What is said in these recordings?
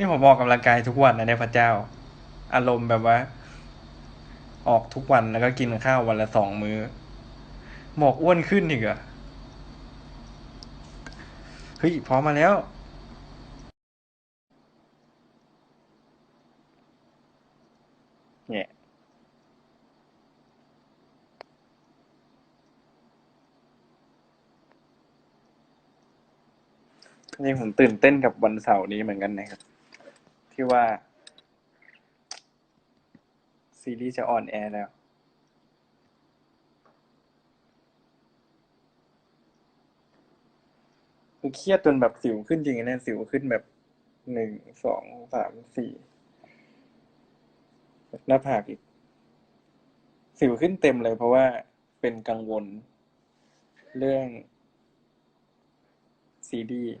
นี่ผมออกกำลังกายทุกวันนะเนี่ยพระเจ้า อารมณ์แบบว่า ออกทุกวันแล้วก็กินข้าววันละสองมื้อหมอกอ้วนขึ้นอีกอะเฮ้ยพร้อมมาแล้วเนี่ยจริงผมตื่นเต้นกับวันเสาร์นี้เหมือนกันนะครับ ที่ว่า ซีรีส์จะออนแอร์แล้ว คือเครียดจนแบบสิวขึ้นจริงๆนะสิวขึ้นแบบหนึ่งสองสามสี่หน้าผากอีก สิวขึ้นเต็มเลยเพราะว่าเป็นกังวล เรื่องซีดีส์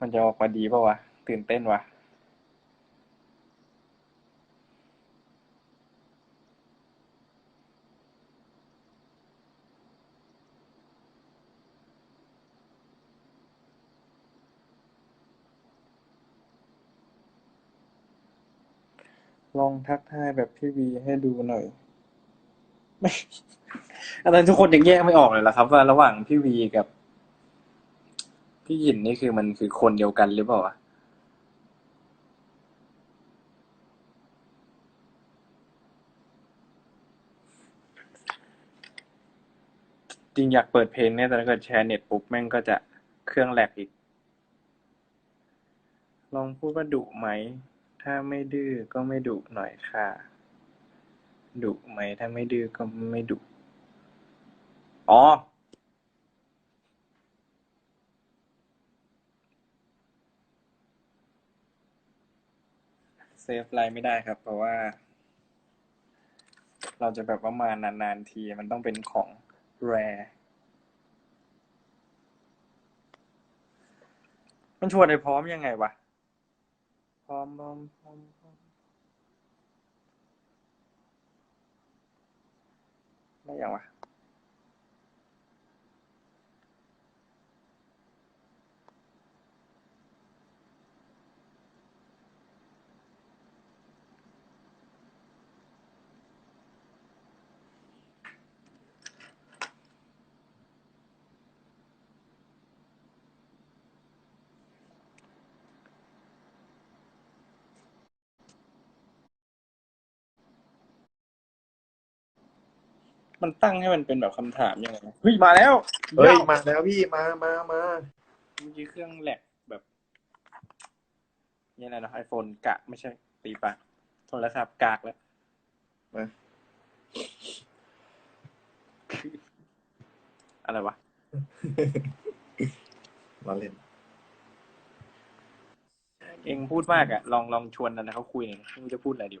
มันจะออกมาดีป่าวะ ตื่นเต้นวะลองทักทายแบบพี่วีให้ดูหน่อยไม่อันนั้นทุกคนยังแยกไม่ออกเลยเหรอครับ ว่าระหว่างพี่วีกับ พี่หยินนี่คือมันคือคนเดียวกันหรือเปล่าวะ จริงอยากเปิดเพลงเนี่ยแต่ถ้าเกิดแชร์เน็ตปุ๊บแม่งก็จะเครื่องแหลกอีก ลองพูดว่าดุไหม ถ้าไม่ดื้อก็ไม่ดุหน่อยค่ะ ดุไหม ถ้าไม่ดื้อก็ไม่ดุ อ๋อ เซฟไลน์ไม่ได้ครับ เพราะว่า เราจะแบบว่ามานานๆทีมันต้องเป็นของ แรมันชวนไอ้พร้อมยังไงวะ พร้อมพร้อมพร้อมพร้อมได้ยังวะ มันตั้งให้มันเป็นแบบคำถามยังไงเฮ้ยมาแล้วเฮ้ยย้มาแล้วพี่มามามาเมื่อกี้เครื่องแหลกแบบนี่อะไรนะไอโฟนกะ ไม่ใช่ตีปากโทรศัพท์กากแล้วมาอะไรวะมาเล่น เองพูดมากอะลองลองชวนนันนะเขาคุยหน่อยไม่รู้จะพูดอะไรดี